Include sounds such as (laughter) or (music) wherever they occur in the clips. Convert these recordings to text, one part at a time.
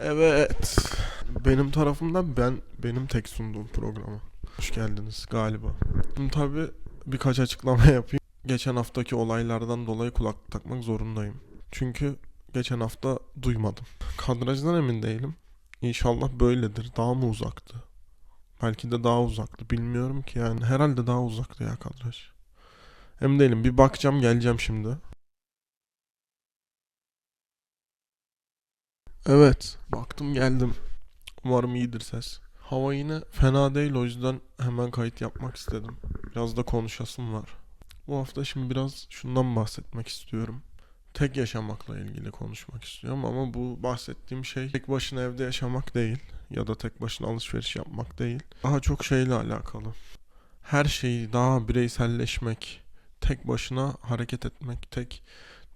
Evet. Benim tarafımdan ben benim tek sunduğum programa. Hoş geldiniz galiba. Şimdi tabii birkaç açıklama (laughs) yapayım. Geçen haftaki olaylardan dolayı kulaklık takmak zorundayım. Çünkü geçen hafta duymadım. Kadrajdan emin değilim. İnşallah böyledir. Daha mı uzaktı? Belki de daha uzaktı. Bilmiyorum ki yani. Herhalde daha uzaktı ya kadraj. Emin değilim. Bir bakacağım geleceğim şimdi. Evet. Baktım geldim. Umarım iyidir ses. Hava yine fena değil o yüzden hemen kayıt yapmak istedim. Biraz da konuşasım var. Bu hafta şimdi biraz şundan bahsetmek istiyorum. Tek yaşamakla ilgili konuşmak istiyorum ama bu bahsettiğim şey tek başına evde yaşamak değil ya da tek başına alışveriş yapmak değil. Daha çok şeyle alakalı. Her şeyi daha bireyselleşmek, tek başına hareket etmek, tek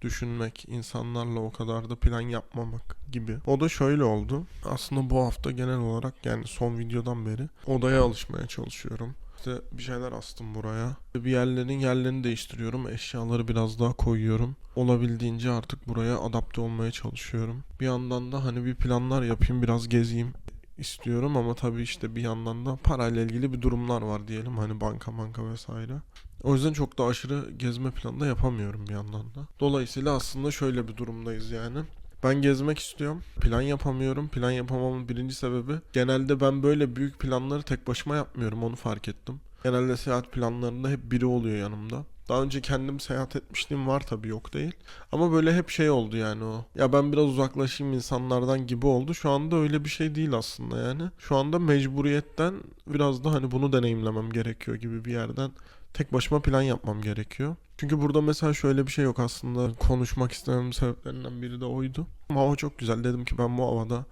düşünmek, insanlarla o kadar da plan yapmamak gibi. O da şöyle oldu. Aslında bu hafta genel olarak yani son videodan beri odaya alışmaya çalışıyorum. İşte bir şeyler astım buraya. Bir yerlerin yerlerini değiştiriyorum. Eşyaları biraz daha koyuyorum. Olabildiğince artık buraya adapte olmaya çalışıyorum. Bir yandan da hani bir planlar yapayım, biraz gezeyim istiyorum ama tabii işte bir yandan da parayla ilgili bir durumlar var diyelim. Hani banka banka vesaire. O yüzden çok da aşırı gezme planı da yapamıyorum bir yandan da. Dolayısıyla aslında şöyle bir durumdayız yani. Ben gezmek istiyorum. Plan yapamıyorum. Plan yapamamın birinci sebebi genelde ben böyle büyük planları tek başıma yapmıyorum. Onu fark ettim. Genelde seyahat planlarında hep biri oluyor yanımda. Daha önce kendim seyahat etmişliğim var tabii yok değil. Ama böyle hep şey oldu yani o. Ya ben biraz uzaklaşayım insanlardan gibi oldu. Şu anda öyle bir şey değil aslında yani. Şu anda mecburiyetten biraz da hani bunu deneyimlemem gerekiyor gibi bir yerden tek başıma plan yapmam gerekiyor. Çünkü burada mesela şöyle bir şey yok aslında. Konuşmak istememin sebeplerinden biri de oydu. Hava çok güzel. Dedim ki ben bu havada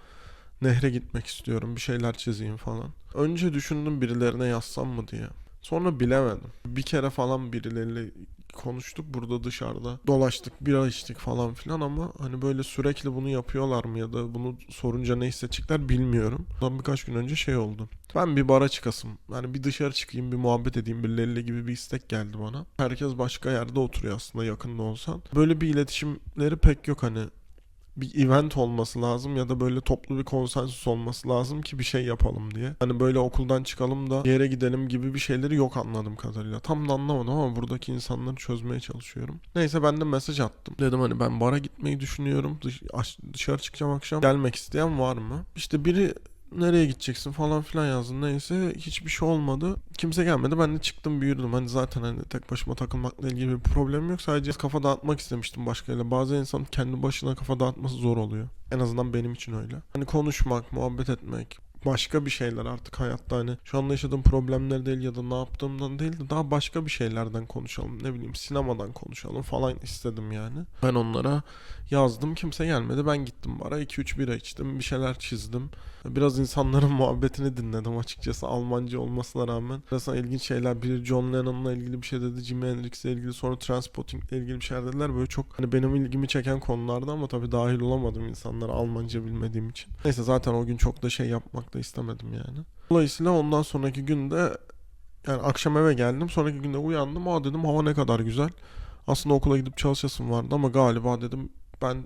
nehre gitmek istiyorum. Bir şeyler çizeyim falan. Önce düşündüm birilerine yazsam mı diye. Sonra bilemedim. Bir kere falan birileriyle konuştuk burada dışarıda. Dolaştık, bira içtik falan filan ama hani böyle sürekli bunu yapıyorlar mı ya da bunu sorunca ne hissedecekler bilmiyorum. Bundan birkaç gün önce şey oldu. Ben bir bara çıkasım. Yani bir dışarı çıkayım, bir muhabbet edeyim birileriyle gibi bir istek geldi bana. Herkes başka yerde oturuyor aslında yakında olsan. Böyle bir iletişimleri pek yok hani bir event olması lazım ya da böyle toplu bir konsensus olması lazım ki bir şey yapalım diye. Hani böyle okuldan çıkalım da yere gidelim gibi bir şeyleri yok anladığım kadarıyla. Tam da anlamadım ama buradaki insanları çözmeye çalışıyorum. Neyse ben de mesaj attım. Dedim hani ben bara gitmeyi düşünüyorum. Dış- dışarı çıkacağım akşam. Gelmek isteyen var mı? İşte biri nereye gideceksin falan filan yazdı. Neyse hiçbir şey olmadı. Kimse gelmedi. Ben de çıktım büyüdüm. Hani zaten hani tek başıma takılmakla ilgili bir problem yok. Sadece kafa dağıtmak istemiştim başkayla. Bazı insan kendi başına kafa dağıtması zor oluyor. En azından benim için öyle. Hani konuşmak, muhabbet etmek, başka bir şeyler artık hayatta hani şu anda yaşadığım problemler değil ya da ne yaptığımdan değil de daha başka bir şeylerden konuşalım. Ne bileyim sinemadan konuşalım falan istedim yani. Ben onlara yazdım kimse gelmedi. Ben gittim bara 2-3 bira içtim bir şeyler çizdim. Biraz insanların (laughs) muhabbetini dinledim açıkçası Almanca olmasına rağmen. Biraz ilginç şeyler. Biri John Lennon'la ilgili bir şey dedi. Jimi Hendrix'le ilgili sonra Transpotting'le ilgili bir şeyler dediler. Böyle çok hani benim ilgimi çeken konulardı ama tabii dahil olamadım insanlara Almanca bilmediğim için. Neyse zaten o gün çok da şey yapmak da istemedim yani. Dolayısıyla ondan sonraki günde yani akşam eve geldim. Sonraki günde uyandım. Aa dedim hava ne kadar güzel. Aslında okula gidip çalışasım vardı ama galiba dedim ben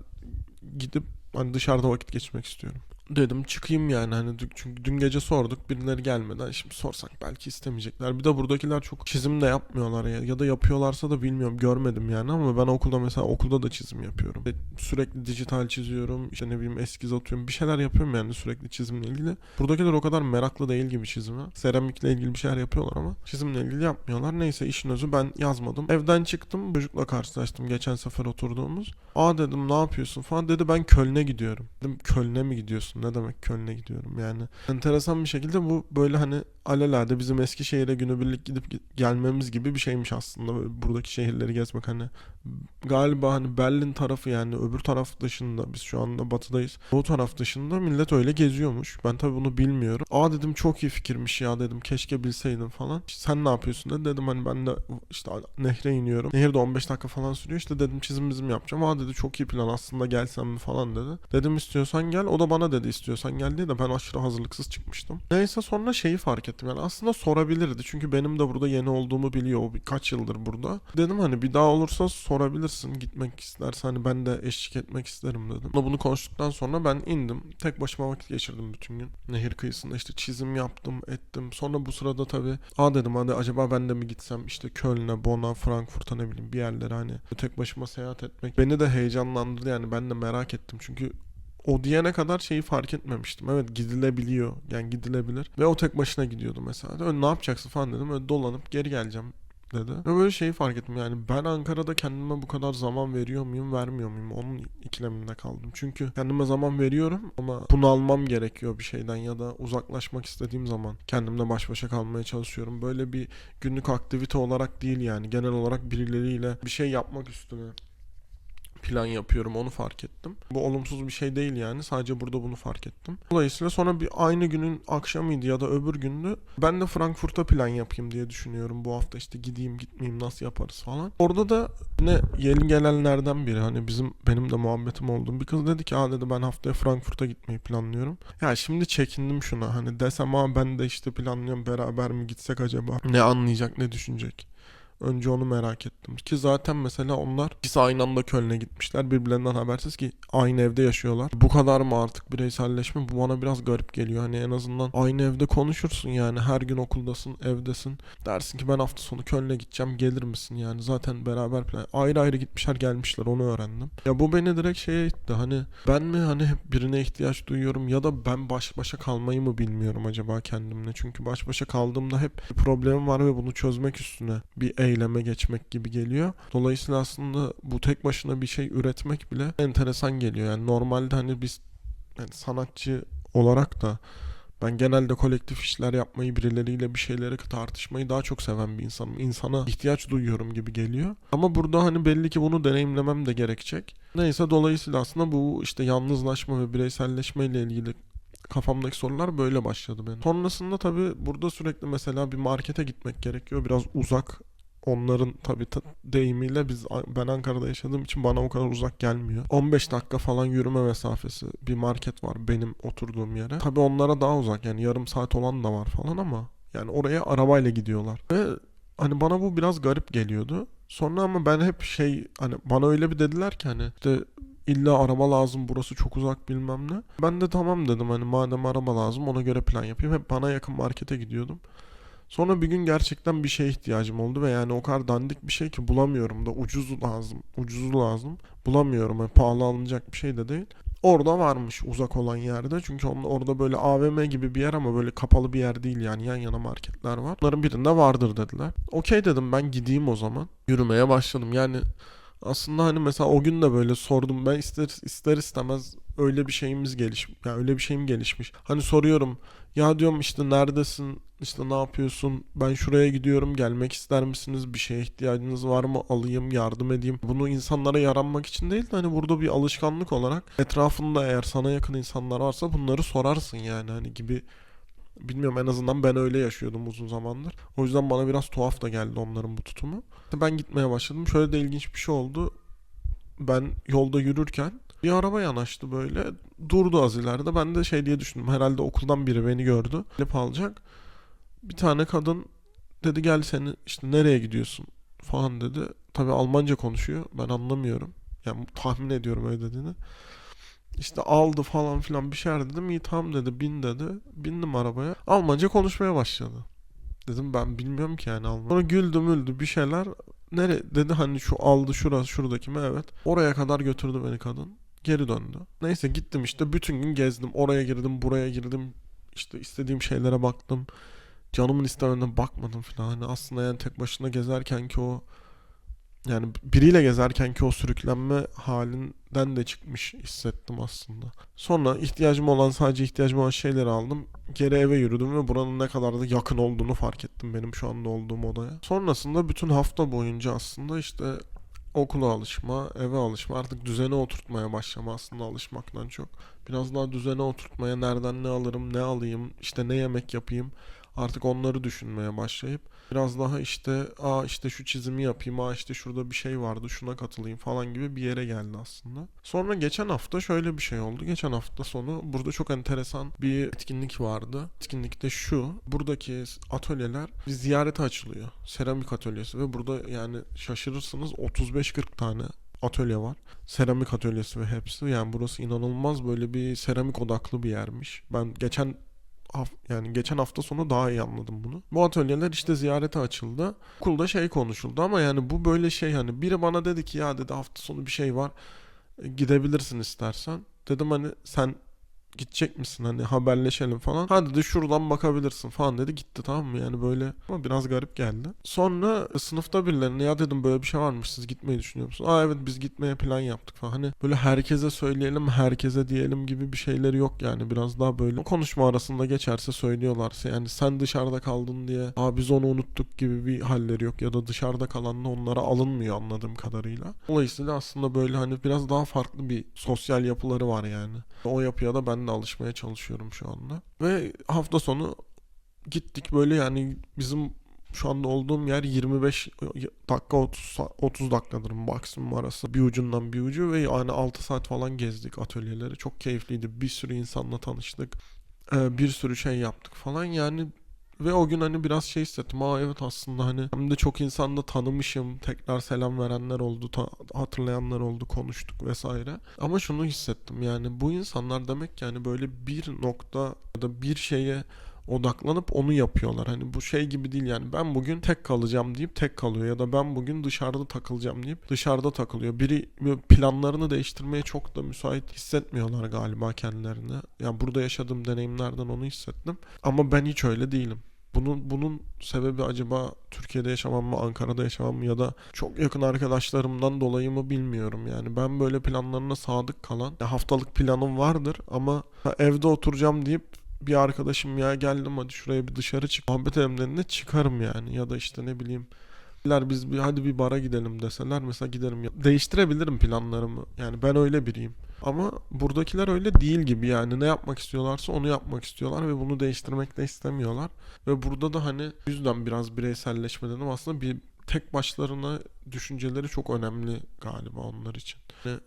gidip hani dışarıda vakit geçirmek istiyorum. Dedim çıkayım yani hani çünkü dün gece sorduk birileri gelmedi. Hani Şimdi sorsak belki istemeyecekler. Bir de buradakiler çok çizim de yapmıyorlar ya. Ya da yapıyorlarsa da bilmiyorum görmedim yani ama ben okulda mesela okulda da çizim yapıyorum. Sürekli dijital çiziyorum. İşte ne bileyim eskiz atıyorum. Bir şeyler yapıyorum yani sürekli çizimle ilgili. Buradakiler o kadar meraklı değil gibi çizime. Seramikle ilgili bir şeyler yapıyorlar ama çizimle ilgili yapmıyorlar. Neyse işin özü ben yazmadım. Evden çıktım. Çocukla karşılaştım geçen sefer oturduğumuz. Aa dedim ne yapıyorsun falan. Dedi ben Köln'e gidiyorum. Dedim Köln'e mi gidiyorsun? Ne demek Köln'e gidiyorum yani. Enteresan bir şekilde bu böyle hani alelade bizim Eskişehir'e günübirlik gidip gi- gelmemiz gibi bir şeymiş aslında. Böyle buradaki şehirleri gezmek hani galiba hani Berlin tarafı yani öbür taraf dışında biz şu anda batıdayız. O taraf dışında millet öyle geziyormuş. Ben tabii bunu bilmiyorum. Aa dedim çok iyi fikirmiş ya dedim. Keşke bilseydim falan. Sen ne yapıyorsun dedi. Dedim hani ben de işte nehre iniyorum. Nehir de 15 dakika falan sürüyor. İşte dedim çizim bizim yapacağım. Aa dedi çok iyi plan aslında gelsem mi falan dedi. Dedim istiyorsan gel. O da bana dedi istiyorsan gel diye de ben aşırı hazırlıksız çıkmıştım. Neyse sonra şeyi fark ettim. Yani aslında sorabilirdi. Çünkü benim de burada yeni olduğumu biliyor. O birkaç yıldır burada. Dedim hani bir daha olursa sorabilirsin. Gitmek istersen hani ben de eşlik etmek isterim dedim. Bunu konuştuktan sonra ben indim. Tek başıma vakit geçirdim bütün gün. Nehir kıyısında işte çizim yaptım, ettim. Sonra bu sırada tabii aa dedim hadi acaba ben de mi gitsem işte Köln'e, Bonn'a, Frankfurt'a ne bileyim bir yerlere hani tek başıma seyahat etmek beni de heyecanlandırdı yani ben de merak ettim çünkü o diyene kadar şeyi fark etmemiştim. Evet gidilebiliyor. Yani gidilebilir. Ve o tek başına gidiyordu mesela. Öyle ne yapacaksın falan dedim. Öyle dolanıp geri geleceğim dedi. Ve böyle şeyi fark ettim yani ben Ankara'da kendime bu kadar zaman veriyor muyum vermiyor muyum onun ikileminde kaldım. Çünkü kendime zaman veriyorum ama bunu almam gerekiyor bir şeyden ya da uzaklaşmak istediğim zaman kendimle baş başa kalmaya çalışıyorum. Böyle bir günlük aktivite olarak değil yani genel olarak birileriyle bir şey yapmak üstüne plan yapıyorum onu fark ettim. Bu olumsuz bir şey değil yani sadece burada bunu fark ettim. Dolayısıyla sonra bir aynı günün akşamıydı ya da öbür gündü ben de Frankfurt'a plan yapayım diye düşünüyorum. Bu hafta işte gideyim gitmeyeyim nasıl yaparız falan. Orada da ne yeni gelenlerden biri hani bizim benim de muhabbetim olduğum bir kız dedi ki aa dedi ben haftaya Frankfurt'a gitmeyi planlıyorum. Ya şimdi çekindim şuna hani desem aa ben de işte planlıyorum beraber mi gitsek acaba? Ne anlayacak ne düşünecek? Önce onu merak ettim. Ki zaten mesela onlar ikisi aynı anda Köln'e gitmişler. Birbirlerinden habersiz ki aynı evde yaşıyorlar. Bu kadar mı artık bireyselleşme? Bu bana biraz garip geliyor. Hani en azından aynı evde konuşursun yani. Her gün okuldasın, evdesin. Dersin ki ben hafta sonu Köln'e gideceğim. Gelir misin yani? Zaten beraber plan. Ayrı ayrı gitmişler gelmişler onu öğrendim. Ya bu beni direkt şeye itti. Hani ben mi hani birine ihtiyaç duyuyorum ya da ben baş başa kalmayı mı bilmiyorum acaba kendimle. Çünkü baş başa kaldığımda hep problemim var ve bunu çözmek üstüne bir eyleme geçmek gibi geliyor. Dolayısıyla aslında bu tek başına bir şey üretmek bile enteresan geliyor. Yani normalde hani biz yani sanatçı olarak da ben genelde kolektif işler yapmayı, birileriyle bir şeyleri tartışmayı daha çok seven bir insanım. İnsana ihtiyaç duyuyorum gibi geliyor. Ama burada hani belli ki bunu deneyimlemem de gerekecek. Neyse dolayısıyla aslında bu işte yalnızlaşma ve bireyselleşme ile ilgili kafamdaki sorular böyle başladı benim. Sonrasında tabii burada sürekli mesela bir markete gitmek gerekiyor. Biraz uzak onların tabii ta- deyimiyle biz ben Ankara'da yaşadığım için bana o kadar uzak gelmiyor. 15 dakika falan yürüme mesafesi bir market var benim oturduğum yere. Tabii onlara daha uzak yani yarım saat olan da var falan ama yani oraya arabayla gidiyorlar. Ve hani bana bu biraz garip geliyordu. Sonra ama ben hep şey hani bana öyle bir dediler ki hani işte illa araba lazım burası çok uzak bilmem ne. Ben de tamam dedim hani madem araba lazım ona göre plan yapayım. Hep bana yakın markete gidiyordum. Sonra bir gün gerçekten bir şeye ihtiyacım oldu ve yani o kadar dandik bir şey ki bulamıyorum da ucuz lazım. Ucuzu lazım. Bulamıyorum. Yani pahalı alınacak bir şey de değil. Orada varmış uzak olan yerde. Çünkü onun, orada böyle AVM gibi bir yer ama böyle kapalı bir yer değil yani yan yana marketler var. Bunların birinde vardır dediler. Okey dedim ben gideyim o zaman. Yürümeye başladım. Yani aslında hani mesela o gün de böyle sordum. Ben ister ister istemez öyle bir şeyimiz geliş ya öyle bir şeyim gelişmiş. Hani soruyorum ya diyorum işte neredesin? İşte ne yapıyorsun? Ben şuraya gidiyorum. Gelmek ister misiniz? Bir şeye ihtiyacınız var mı? Alayım, yardım edeyim. Bunu insanlara yaranmak için değil de hani burada bir alışkanlık olarak etrafında eğer sana yakın insanlar varsa bunları sorarsın yani hani gibi Bilmiyorum en azından ben öyle yaşıyordum uzun zamandır. O yüzden bana biraz tuhaf da geldi onların bu tutumu. Ben gitmeye başladım. Şöyle de ilginç bir şey oldu. Ben yolda yürürken bir araba yanaştı böyle. Durdu az ileride. Ben de şey diye düşündüm. Herhalde okuldan biri beni gördü. Gelip alacak. Bir tane kadın dedi gel seni işte nereye gidiyorsun falan dedi. Tabi Almanca konuşuyor. Ben anlamıyorum. Yani tahmin ediyorum öyle dediğini. İşte aldı falan filan bir şeyler dedim. İyi tamam dedi bin dedi. Bindim arabaya. Almanca konuşmaya başladı. Dedim ben bilmiyorum ki yani Almanca. Sonra güldü müldü bir şeyler. Nere dedi hani şu aldı şurası şuradaki mi evet. Oraya kadar götürdü beni kadın. Geri döndü. Neyse gittim işte bütün gün gezdim. Oraya girdim buraya girdim. İşte istediğim şeylere baktım. Canımın istemediğine bakmadım falan. Hani aslında yani tek başına gezerken ki o yani biriyle gezerken ki o sürüklenme halinden de çıkmış hissettim aslında. Sonra ihtiyacım olan sadece ihtiyacım olan şeyleri aldım. Geri eve yürüdüm ve buranın ne kadar da yakın olduğunu fark ettim benim şu anda olduğum odaya. Sonrasında bütün hafta boyunca aslında işte okula alışma, eve alışma, artık düzene oturtmaya başlama aslında alışmaktan çok. Biraz daha düzene oturtmaya nereden ne alırım, ne alayım, işte ne yemek yapayım. Artık onları düşünmeye başlayıp biraz daha işte aa işte şu çizimi yapayım, aa işte şurada bir şey vardı, şuna katılayım falan gibi bir yere geldi aslında. Sonra geçen hafta şöyle bir şey oldu. Geçen hafta sonu burada çok enteresan bir etkinlik vardı. Etkinlikte şu, buradaki atölyeler bir ziyarete açılıyor. Seramik atölyesi ve burada yani şaşırırsınız 35-40 tane atölye var. Seramik atölyesi ve hepsi. Yani burası inanılmaz böyle bir seramik odaklı bir yermiş. Ben geçen yani geçen hafta sonu daha iyi anladım bunu. Bu atölyeler işte ziyarete açıldı. Okulda şey konuşuldu ama yani bu böyle şey hani biri bana dedi ki ya dedi hafta sonu bir şey var. Gidebilirsin istersen. Dedim hani sen gidecek misin hani haberleşelim falan. Ha dedi şuradan bakabilirsin falan dedi gitti tamam mı yani böyle ama biraz garip geldi. Sonra sınıfta birilerine ya dedim böyle bir şey varmış siz gitmeyi düşünüyor musunuz? Aa evet biz gitmeye plan yaptık falan. Hani böyle herkese söyleyelim herkese diyelim gibi bir şeyleri yok yani biraz daha böyle konuşma arasında geçerse söylüyorlarsa yani sen dışarıda kaldın diye aa biz onu unuttuk gibi bir halleri yok ya da dışarıda kalan da onlara alınmıyor anladığım kadarıyla. Dolayısıyla aslında böyle hani biraz daha farklı bir sosyal yapıları var yani. O yapıya da ben de alışmaya çalışıyorum şu anda. Ve hafta sonu gittik böyle yani bizim şu anda olduğum yer 25 dakika 30, sa- 30 dakikadır maksimum arası. Bir ucundan bir ucu ve yani 6 saat falan gezdik atölyeleri. Çok keyifliydi. Bir sürü insanla tanıştık. Ee, bir sürü şey yaptık falan yani ve o gün hani biraz şey hissettim. Aa evet aslında hani hem de çok insanla tanımışım. Tekrar selam verenler oldu, hatırlayanlar oldu, konuştuk vesaire. Ama şunu hissettim yani bu insanlar demek ki yani böyle bir nokta ya da bir şeye odaklanıp onu yapıyorlar. Hani bu şey gibi değil yani ben bugün tek kalacağım deyip tek kalıyor ya da ben bugün dışarıda takılacağım deyip dışarıda takılıyor. Biri planlarını değiştirmeye çok da müsait hissetmiyorlar galiba kendilerini. Yani burada yaşadığım deneyimlerden onu hissettim. Ama ben hiç öyle değilim. Bunun bunun sebebi acaba Türkiye'de yaşamam mı, Ankara'da yaşamam mı ya da çok yakın arkadaşlarımdan dolayı mı bilmiyorum yani. Ben böyle planlarına sadık kalan, ya haftalık planım vardır ama evde oturacağım deyip bir arkadaşım ya geldim hadi şuraya bir dışarı çık muhabbet dediğinde çıkarım yani ya da işte ne bileyim "Beyler biz bir hadi bir bara gidelim deseler mesela giderim. Değiştirebilirim planlarımı. Yani ben öyle biriyim. Ama buradakiler öyle değil gibi yani ne yapmak istiyorlarsa onu yapmak istiyorlar ve bunu değiştirmek de istemiyorlar. Ve burada da hani yüzden biraz bireyselleşme dedim aslında bir tek başlarına düşünceleri çok önemli galiba onlar için. Yani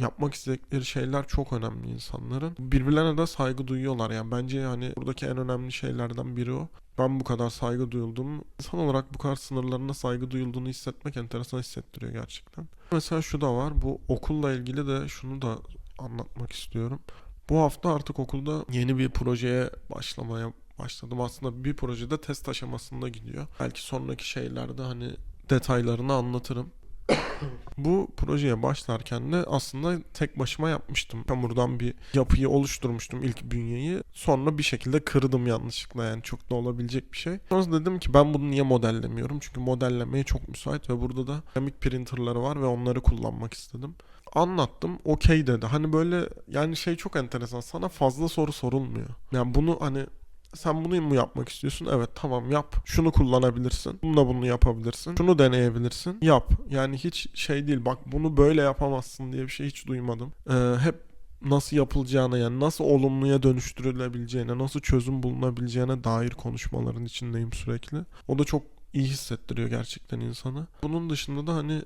yapmak istedikleri şeyler çok önemli insanların. Birbirlerine de saygı duyuyorlar. Yani bence hani buradaki en önemli şeylerden biri o. Ben bu kadar saygı duyulduğumu, insan olarak bu kadar sınırlarına saygı duyulduğunu hissetmek enteresan hissettiriyor gerçekten. Mesela şu da var. Bu okulla ilgili de şunu da anlatmak istiyorum. Bu hafta artık okulda yeni bir projeye başlamaya başladım. Aslında bir projede test aşamasında gidiyor. Belki sonraki şeylerde hani detaylarını anlatırım. (coughs) Bu projeye başlarken de aslında tek başıma yapmıştım. Hamurdan bir yapıyı oluşturmuştum ilk bünyeyi. Sonra bir şekilde kırdım yanlışlıkla yani çok da olabilecek bir şey. Sonra dedim ki ben bunu niye modellemiyorum? Çünkü modellemeye çok müsait ve burada da kemik printerları var ve onları kullanmak istedim. Anlattım okey dedi. Hani böyle yani şey çok enteresan sana fazla soru sorulmuyor. Yani bunu hani sen bunu mu yapmak istiyorsun? Evet tamam yap. Şunu kullanabilirsin. Bununla bunu yapabilirsin. Şunu deneyebilirsin. Yap. Yani hiç şey değil. Bak bunu böyle yapamazsın diye bir şey hiç duymadım. Ee, hep nasıl yapılacağına yani nasıl olumluya dönüştürülebileceğine, nasıl çözüm bulunabileceğine dair konuşmaların içindeyim sürekli. O da çok iyi hissettiriyor gerçekten insana. Bunun dışında da hani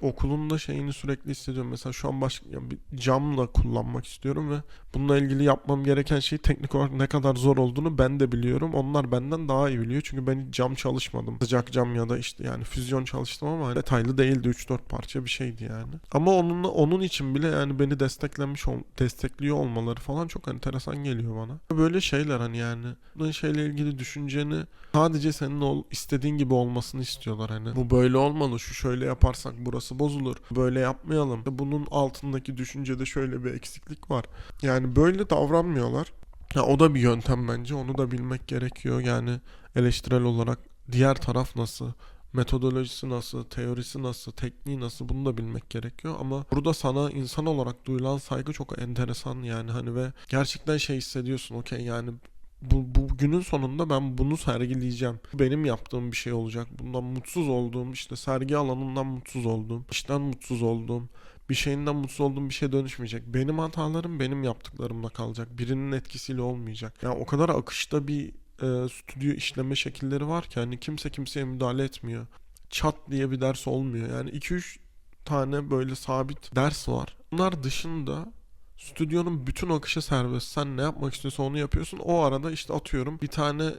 okulun da şeyini sürekli hissediyorum. Mesela şu an başka yani bir camla kullanmak istiyorum ve bununla ilgili yapmam gereken şey teknik olarak ne kadar zor olduğunu ben de biliyorum. Onlar benden daha iyi biliyor. Çünkü ben hiç cam çalışmadım. Sıcak cam ya da işte yani füzyon çalıştım ama detaylı değildi. 3-4 parça bir şeydi yani. Ama onunla onun için bile yani beni desteklemiş ol, destekliyor olmaları falan çok enteresan geliyor bana. Böyle şeyler hani yani bu şeyle ilgili düşünceni sadece senin ol, istediğin gibi olmasını istiyorlar hani. Bu böyle olmalı. Şu şöyle yaparsak burası bozulur. Böyle yapmayalım. Bunun altındaki düşüncede şöyle bir eksiklik var. Yani böyle davranmıyorlar. Ya o da bir yöntem bence. Onu da bilmek gerekiyor. Yani eleştirel olarak diğer taraf nasıl? Metodolojisi nasıl, teorisi nasıl, tekniği nasıl bunu da bilmek gerekiyor. Ama burada sana insan olarak duyulan saygı çok enteresan yani hani ve gerçekten şey hissediyorsun okey yani bu, bu günün sonunda ben bunu sergileyeceğim. Benim yaptığım bir şey olacak. Bundan mutsuz olduğum işte sergi alanından mutsuz olduğum, işten mutsuz olduğum, bir şeyinden mutsuz olduğum bir şey dönüşmeyecek. Benim hatalarım benim yaptıklarımla kalacak. Birinin etkisiyle olmayacak. Yani o kadar akışta bir e, stüdyo işleme şekilleri var ki hani kimse kimseye müdahale etmiyor. Çat diye bir ders olmuyor. Yani 2-3 tane böyle sabit ders var. Bunlar dışında stüdyonun bütün akışı serbest. Sen ne yapmak istiyorsan onu yapıyorsun. O arada işte atıyorum bir tane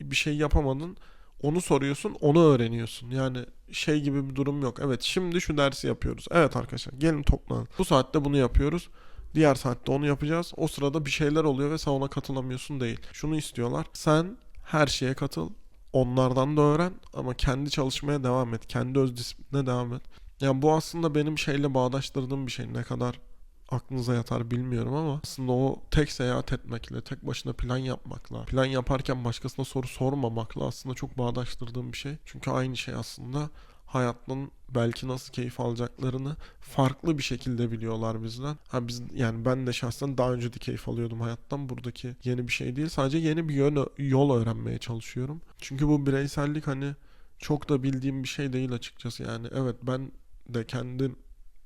bir şey yapamadın. Onu soruyorsun, onu öğreniyorsun. Yani şey gibi bir durum yok. Evet şimdi şu dersi yapıyoruz. Evet arkadaşlar gelin toplanın. Bu saatte bunu yapıyoruz. Diğer saatte onu yapacağız. O sırada bir şeyler oluyor ve sen ona katılamıyorsun değil. Şunu istiyorlar. Sen her şeye katıl. Onlardan da öğren ama kendi çalışmaya devam et. Kendi öz disipline devam et. Yani bu aslında benim şeyle bağdaştırdığım bir şey. Ne kadar aklınıza yatar bilmiyorum ama aslında o tek seyahat etmekle, tek başına plan yapmakla, plan yaparken başkasına soru sormamakla aslında çok bağdaştırdığım bir şey. Çünkü aynı şey aslında hayatın belki nasıl keyif alacaklarını farklı bir şekilde biliyorlar bizden. Ha biz yani ben de şahsen daha önce de keyif alıyordum hayattan. Buradaki yeni bir şey değil. Sadece yeni bir yön, yol öğrenmeye çalışıyorum. Çünkü bu bireysellik hani çok da bildiğim bir şey değil açıkçası. Yani evet ben de kendi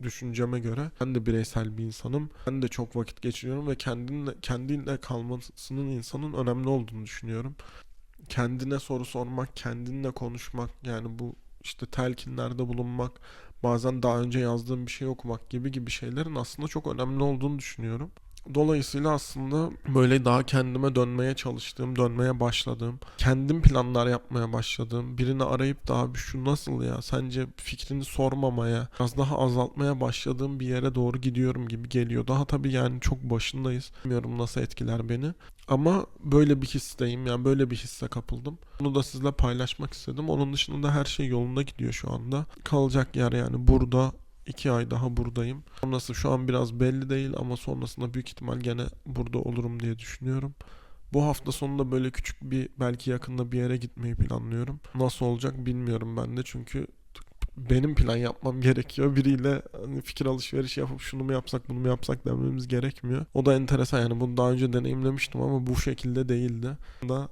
düşünceme göre ben de bireysel bir insanım. Ben de çok vakit geçiriyorum ve kendinle kendinle kalmasının insanın önemli olduğunu düşünüyorum. Kendine soru sormak, kendinle konuşmak yani bu işte telkinlerde bulunmak, bazen daha önce yazdığım bir şey okumak gibi gibi şeylerin aslında çok önemli olduğunu düşünüyorum. Dolayısıyla aslında böyle daha kendime dönmeye çalıştığım, dönmeye başladığım, kendim planlar yapmaya başladığım, birini arayıp da abi şu nasıl ya sence fikrini sormamaya, biraz daha azaltmaya başladığım bir yere doğru gidiyorum gibi geliyor. Daha tabii yani çok başındayız. Bilmiyorum nasıl etkiler beni. Ama böyle bir histeyim yani böyle bir hisse kapıldım. Bunu da sizle paylaşmak istedim. Onun dışında da her şey yolunda gidiyor şu anda. Kalacak yer yani burada iki ay daha buradayım. Sonrası şu an biraz belli değil ama sonrasında büyük ihtimal gene burada olurum diye düşünüyorum. Bu hafta sonunda böyle küçük bir belki yakında bir yere gitmeyi planlıyorum. Nasıl olacak bilmiyorum ben de çünkü benim plan yapmam (laughs) gerekiyor. Biriyle hani fikir alışverişi yapıp şunu mu yapsak bunu mu yapsak dememiz gerekmiyor. O da enteresan yani bunu daha önce deneyimlemiştim ama bu şekilde değildi. Da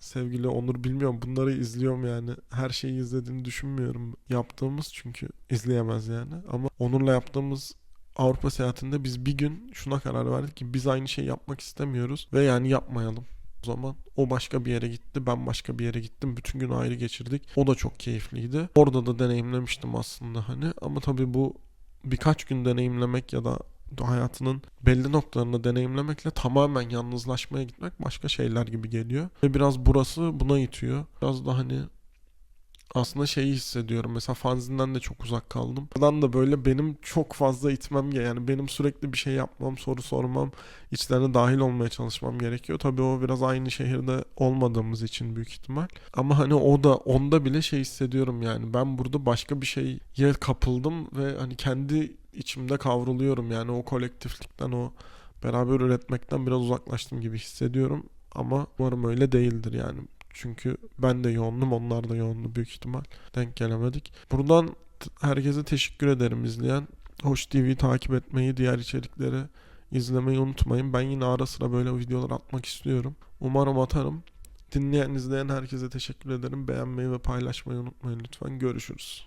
sevgili Onur bilmiyorum bunları izliyorum yani. Her şeyi izlediğini düşünmüyorum. Yaptığımız çünkü izleyemez yani. Ama Onur'la yaptığımız Avrupa seyahatinde biz bir gün şuna karar verdik ki biz aynı şeyi yapmak istemiyoruz ve yani yapmayalım. O zaman o başka bir yere gitti, ben başka bir yere gittim. Bütün gün ayrı geçirdik. O da çok keyifliydi. Orada da deneyimlemiştim aslında hani. Ama tabii bu birkaç gün deneyimlemek ya da hayatının belli noktalarını deneyimlemekle tamamen yalnızlaşmaya gitmek başka şeyler gibi geliyor. Ve biraz burası buna itiyor. Biraz da hani aslında şeyi hissediyorum. Mesela fanzinden de çok uzak kaldım. Buradan da böyle benim çok fazla itmem yani benim sürekli bir şey yapmam, soru sormam, içlerine dahil olmaya çalışmam gerekiyor. Tabii o biraz aynı şehirde olmadığımız için büyük ihtimal. Ama hani o da onda bile şey hissediyorum yani ben burada başka bir şeye kapıldım ve hani kendi içimde kavruluyorum yani o kolektiflikten o beraber üretmekten biraz uzaklaştım gibi hissediyorum. Ama umarım öyle değildir yani. Çünkü ben de yoğundum, onlar da yoğundu büyük ihtimal. Denk gelemedik. Buradan herkese teşekkür ederim izleyen. Hoş TV takip etmeyi, diğer içerikleri izlemeyi unutmayın. Ben yine ara sıra böyle videolar atmak istiyorum. Umarım atarım. Dinleyen, izleyen herkese teşekkür ederim. Beğenmeyi ve paylaşmayı unutmayın lütfen. Görüşürüz.